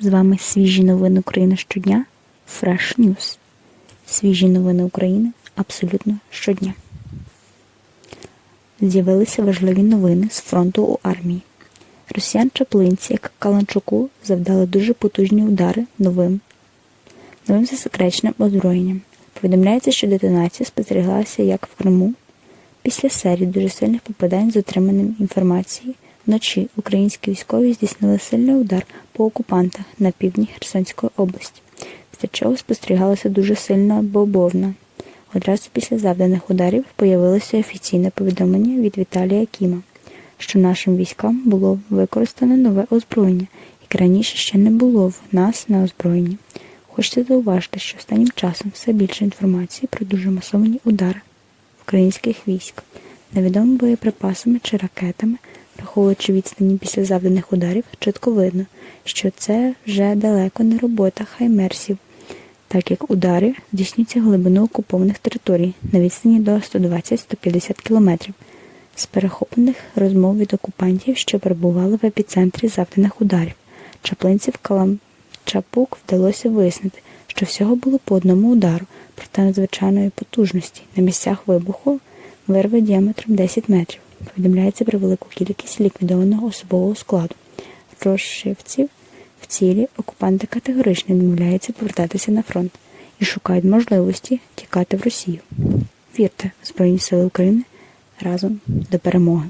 З вами свіжі новини України щодня. Fresh News. Свіжі новини України абсолютно щодня. З'явилися важливі новини з фронту у армії. Росіян чаплинці, як Каланчуку, завдали дуже потужні удари новим, новим засекреченим озброєнням. Повідомляється, що детонація спостерігалася як в Криму. Після серії дуже сильних попадань з отриманням інформації вночі українські військові здійснили сильний удар по окупантах на півдні Херсонської області, після чого спостерігалася дуже сильна бобовна. Одразу після завданих ударів появилося офіційне повідомлення від Віталія Кіма, що нашим військам було використано нове озброєння, яке раніше ще не було в нас на озброєнні. Хочеться зауважити, що останнім часом все більше інформації про дуже масовані удари українських військ невідомими боєприпасами чи ракетами, враховуючи відстані після завданих ударів, чітко видно, що це вже далеко не робота хаймерсів, так як удари здійснюються глибину окупованих територій на відстані до 120-150 кілометрів з перехоплених розмов від окупантів, що перебували в епіцентрі завданих ударів. Чаплинців Каламчапук вдалося вияснити, що всього було по одному удару, проте надзвичайної потужності на місцях вибуху вирви діаметром 10 метрів. Повідомляється про велику кількість ліквідованого особового складу. Розшивців в цілі окупанти категорично відмовляються повертатися на фронт і шукають можливості тікати в Росію. Вірте Збройні Сили України разом до перемоги.